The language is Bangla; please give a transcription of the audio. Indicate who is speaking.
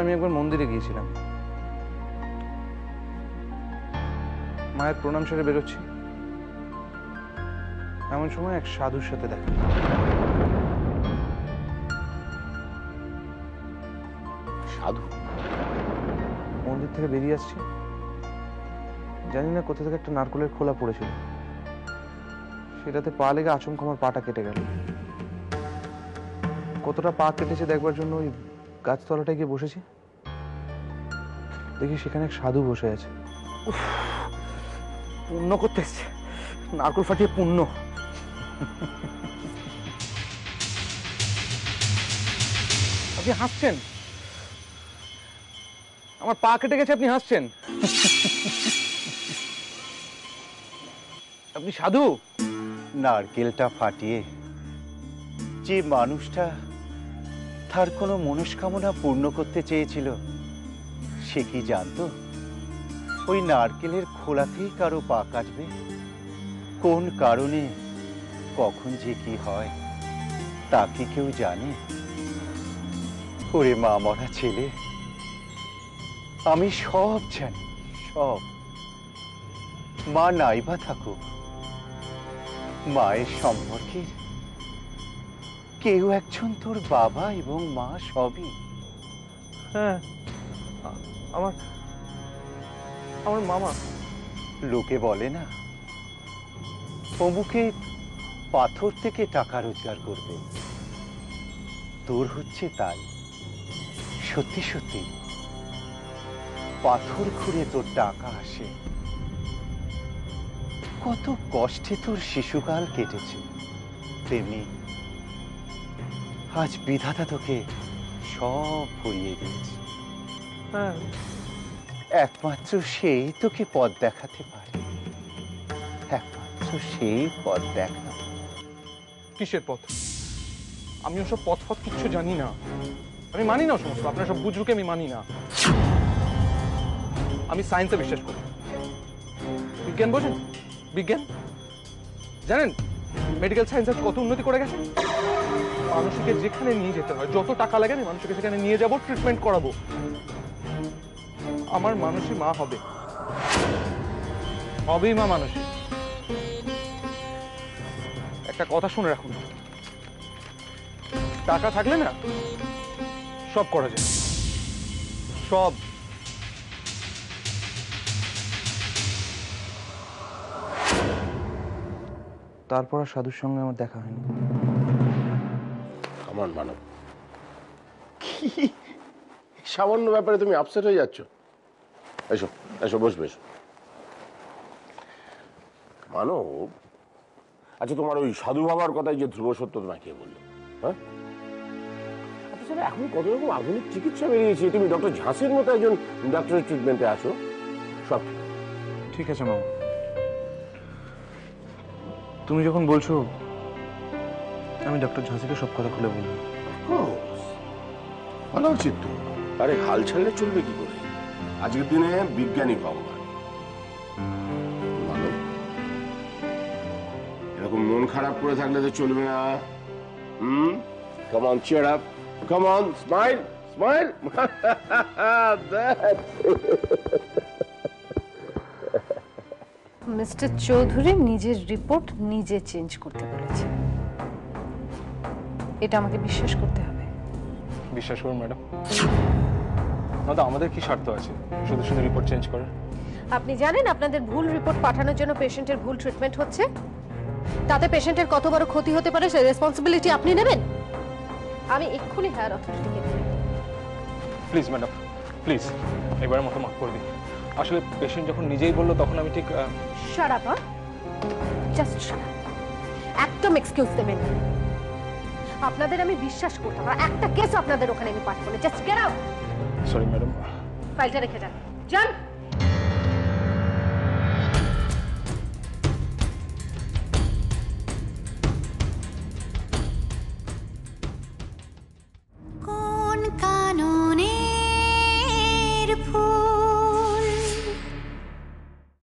Speaker 1: আমি একবার মন্দিরে গিয়েছিলাম। মায়ের প্রণাম সেরে বেরোচ্ছি। এমন সময় এক সাধুর সাথে দেখা।
Speaker 2: সাধু?
Speaker 1: মন্দির থেকে বেরিয়ে আসছি। জানি না কোথা থেকে একটা নারকলের খোলা পড়েছিল। সেটাতে পা লেগে আচমকা আমার পাটা কেটে গেল। কতটা পা কেটেছে দেখবার জন্য ওই গাছতলাটায় গিয়ে বসেছি। দেখি সেখানে এক সাধু বসে আছে। উফ, পুণ্য করতে এসছে। নারকল ফাটিয়ে পুণ্য। আপনি হাসছেন? আমার পা কেটে গেছে আপনি হাসছেন? আপনি সাধু?
Speaker 2: নারকেলটা ফাটিয়ে যে মানুষটা তার কোনো মনস্কামনা পূর্ণ করতে চেয়েছিল। সে কি জানতো? ওই নারকেলের খোলাতেই কারও পা কাটবে কোন কারণে? কখন যে কি হয়? তা কি কেউ জানে? ওরে মা মরা ছেলে, আমি সব জানি, সব। মা নাইবা থাকুক, মায়ের সম্পর্কে কেউ একজন তোর বাবা এবং মা সবই।
Speaker 1: হ্যাঁ আমার আমার মামা।
Speaker 2: লোকে বলে না অমুকে পাথর থেকে টাকা রোজগার করবে। তোর হচ্ছে তাই। সত্যি সত্যি পাথর খুঁড়ে তোর টাকা আসে। কত কষ্টে তোর শিশুকাল কেটেছে। তেমনি আজ বিধাতা তোকে সব ভরিয়ে দিয়েছে।
Speaker 1: হ্যাঁ।
Speaker 2: একমাত্র সেই তোকে পথ দেখাতে পারে। একমাত্র সেই পথ দেখা।
Speaker 1: কিসের পথ? আমি ওসব পথ পথ কিচ্ছু জানি না। আমি মানি না সমস্ত আপনার সব বুঝরুকে আমি মানি না। আমি সায়েন্সে বিশ্বাস করি। বিজ্ঞান বোঝেন? বিজ্ঞান? জানেন মেডিকেল সায়েন্স কত উন্নতি করে গেছে? মানুষকে যেখানে নিয়ে যেতে হয়, যত টাকা লাগে আমি মানুষকে সেখানে নিয়ে যাব ট্রিটমেন্ট করাবো। আমার মানুষই মা হবে। হবেই মা মানুষই। একটা কথা শুনে রাখুন। টাকা থাকলে না, সব করা যায়। সব। তারপর আর সাধুর সঙ্গে আমার দেখা হয়নি।
Speaker 3: আমার মানব। কি? সামান্য ব্যাপারে তুমি আপসেট হয়ে যাচ্ছ? এসো এসো বসবে এসো। মানব? আচ্ছা তোমার ওই সাধু বাবার কথাই যে ধ্রুব সত্য তোমাকে কে বলল? হ্যাঁ? আচ্ছা এখন কত রকম আধুনিক চিকিৎসা বেরিয়েছে? তুমি ডক্টর ঝাঁসির মতো একজন ডক্টরের ট্রিটমেন্টে আছো। সব ঠিক।
Speaker 1: ঠিক আছে মামা। তুমি যখন বলছো আমি ডক্টর ঝাঁসিকে সব কথা খুলে বলব।
Speaker 3: ভালো উচিত তো। আরে হাল ছাড়লে চলবে কি করে? আজকের দিনে বিজ্ঞানী ভগবান মানব এরকম মন খারাপ করে থাকলে তো চলবে না। হুম? Come on cheer up come on smile smile
Speaker 4: mister Chowdhury নিজের রিপোর্ট নিজে চেঞ্জ করতে বলেছে। এটা আমাকে বিশ্বাস করতে হবে।
Speaker 1: বিশ্বাস করুন ম্যাডাম। দাদা আমাদের কি স্বার্থ আছে? শুধু শুধু রিপোর্ট চেঞ্জ করার।
Speaker 4: আপনি জানেন আপনাদের ভুল রিপোর্ট পাঠানোর জন্য পেশেন্টের ভুল ট্রিটমেন্ট হচ্ছে? তাতে পেশেন্টের কত বড় ক্ষতি হতে পারে সেই রেসপন্সিবিলিটি আপনি নেবেন? আমি এক্ষুনি হায়ার অথরিটিকে
Speaker 1: প্লিজ ম্যাডাম প্লিজ এবারের মতো মাফ করে দিন। আসলে পেশেন্ট যখন নিজেই বলল তখন আমি ঠিক
Speaker 4: আপ জাস্ট শাট একদম এক্সকিউজ দেবেন। আপনাদের আমি বিশ্বাস করতাম না। একটা কেস আপনাদের ওখানে আমি পাঠাবো না just get out
Speaker 1: sorry madam
Speaker 4: ফাইলটা রেখে যান। যান!